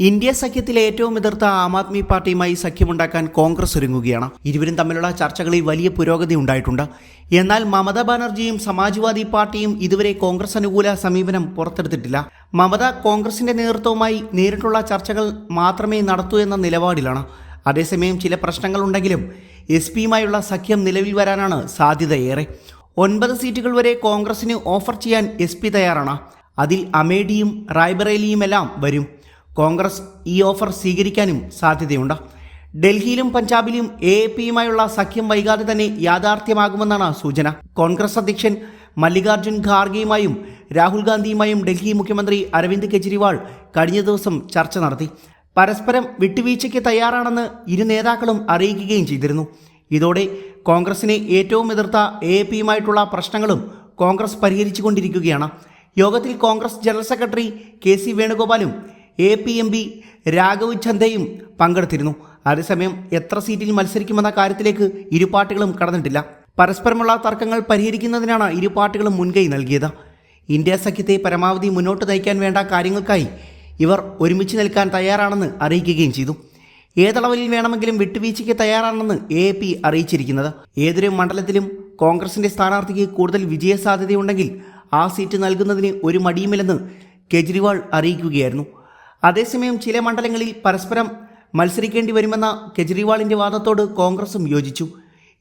India സഖ്യത്തിലെ ഏറ്റവും എതിർത്ത ആം ആദ്മി പാർട്ടിയുമായി സഖ്യമുണ്ടാക്കാൻ കോൺഗ്രസ് ഒരുങ്ങുകയാണ്. ഇരുവരും തമ്മിലുള്ള ചർച്ചകളിൽ വലിയ പുരോഗതി ഉണ്ടായിട്ടുണ്ട്. എന്നാൽ മമതാ ബാനർജിയും സമാജ്വാദി പാർട്ടിയും ഇതുവരെ കോൺഗ്രസ് അനുകൂല സമീപനം പുറത്തെടുത്തിട്ടില്ല. മമത കോൺഗ്രസിന്റെ നേതൃത്വവുമായി നേരിട്ടുള്ള ചർച്ചകൾ മാത്രമേ നടത്തൂ എന്ന നിലപാടിലാണ്. അതേസമയം ചില പ്രശ്നങ്ങളുണ്ടെങ്കിലും എസ് പിയുമായുള്ള സഖ്യം നിലവിൽ വരാനാണ് സാധ്യതയേറെ. ഒൻപത് സീറ്റുകൾ വരെ കോൺഗ്രസിന് ഓഫർ ചെയ്യാൻ എസ് തയ്യാറാണ്. അതിൽ അമേഠിയും റായ്ബറേലിയുമെല്ലാം വരും. കോൺഗ്രസ് ഈ ഓഫർ സ്വീകരിക്കാനും സാധ്യതയുണ്ട്. ഡൽഹിയിലും പഞ്ചാബിലും എ എ പിയുമായുള്ള സഖ്യം വൈകാതെ തന്നെ യാഥാർത്ഥ്യമാകുമെന്നാണ് സൂചന. കോൺഗ്രസ് അധ്യക്ഷൻ മല്ലികാർജുൻ ഖാർഗെയുമായും രാഹുൽ ഗാന്ധിയുമായും ഡൽഹി മുഖ്യമന്ത്രി അരവിന്ദ് കെജ്രിവാൾ കഴിഞ്ഞ ദിവസം ചർച്ച നടത്തി. പരസ്പരം വിട്ടുവീഴ്ചയ്ക്ക് തയ്യാറാണെന്ന് ഇരു നേതാക്കളും അറിയിക്കുകയും ചെയ്തിരുന്നു. ഇതോടെ കോൺഗ്രസിനെ ഏറ്റവും എതിർത്ത എ പിയുമായിട്ടുള്ള പ്രശ്നങ്ങളും കോൺഗ്രസ് പരിഹരിച്ചുകൊണ്ടിരിക്കുകയാണ്. യോഗത്തിൽ Congress general secretary K C വേണുഗോപാലും A P M P Raghav ചന്ദയും പങ്കെടുത്തിരുന്നു. അതേസമയം എത്ര സീറ്റിൽ മത്സരിക്കുമെന്ന കാര്യത്തിലേക്ക് ഇരു പാർട്ടികളും കടന്നിട്ടില്ല. പരസ്പരമുള്ള തർക്കങ്ങൾ പരിഹരിക്കുന്നതിനാണ് ഇരു പാർട്ടികളും മുൻകൈ നൽകിയത്. ഇന്ത്യ സഖ്യത്തെ പരമാവധി മുന്നോട്ട് നയിക്കാൻ വേണ്ട കാര്യങ്ങൾക്കായി ഇവർ ഒരുമിച്ച് നിൽക്കാൻ തയ്യാറാണെന്ന് അറിയിക്കുകയും ചെയ്തു. ഏതളവിൽ വേണമെങ്കിലും വിട്ടുവീഴ്ചയ്ക്ക് തയ്യാറാണെന്ന് എ പി അറിയിച്ചിരിക്കുന്നത്. ഏതൊരു മണ്ഡലത്തിലും കോൺഗ്രസിന്റെ സ്ഥാനാർത്ഥിക്ക് കൂടുതൽ വിജയസാധ്യതയുണ്ടെങ്കിൽ ആ സീറ്റ് നൽകുന്നതിന് ഒരു മടിയുമില്ലെന്ന് കെജ്രിവാൾ അറിയിക്കുകയായിരുന്നു. അതേസമയം ചില മണ്ഡലങ്ങളിൽ പരസ്പരം മത്സരിക്കേണ്ടി വരുമെന്ന കെജ്രിവാളിന്റെ വാദത്തോട് കോൺഗ്രസും യോജിച്ചു.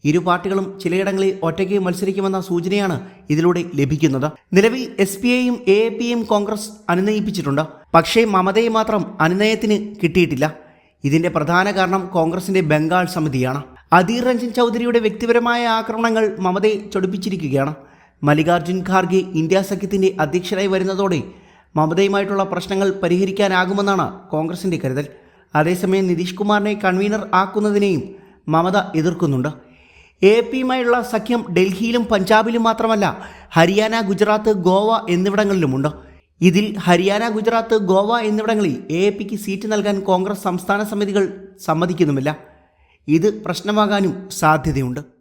ഇരു പാർട്ടികളും ചിലയിടങ്ങളിൽ ഒറ്റയ്ക്ക് മത്സരിക്കുമെന്ന സൂചനയാണ് ഇതിലൂടെ ലഭിക്കുന്നത്. നിലവിൽ എസ് പി ഐയും എ എ പിയും കോൺഗ്രസ് അനുനയിപ്പിച്ചിട്ടുണ്ട്. പക്ഷേ മമതയെ മാത്രം അനുനയത്തിന് കിട്ടിയിട്ടില്ല. ഇതിന്റെ പ്രധാന കാരണം കോൺഗ്രസിന്റെ ബംഗാൾ സമിതിയാണ്. അധീർ രഞ്ജൻ ചൗധരിയുടെ വ്യക്തിപരമായ ആക്രമണങ്ങൾ മമതയെ ചൊടിപ്പിച്ചിരിക്കുകയാണ്. മല്ലികാർജുൻ ഖാർഗെ ഇന്ത്യ സഖ്യത്തിന്റെ അധ്യക്ഷരായി വരുന്നതോടെ മമതയുമായിട്ടുള്ള പ്രശ്നങ്ങൾ പരിഹരിക്കാനാകുമെന്നാണ് കോൺഗ്രസിന്റെ കരുതൽ. അതേസമയം നിതീഷ് കുമാറിനെ കൺവീനർ ആക്കുന്നതിനെയും മമത എതിർക്കുന്നുണ്ട്. എ പിയുമായുള്ള സഖ്യം ഡൽഹിയിലും പഞ്ചാബിലും മാത്രമല്ല ഹരിയാന ഗുജറാത്ത് ഗോവ എന്നിവിടങ്ങളിലുമുണ്ട്. ഇതിൽ ഹരിയാന ഗുജറാത്ത് ഗോവ എന്നിവിടങ്ങളിൽ എ പിക്ക് സീറ്റ് നൽകാൻ കോൺഗ്രസ് സംസ്ഥാന സമിതികൾ സമ്മതിക്കുന്നുമില്ല. ഇത് പ്രശ്നമാകാനും സാധ്യതയുണ്ട്.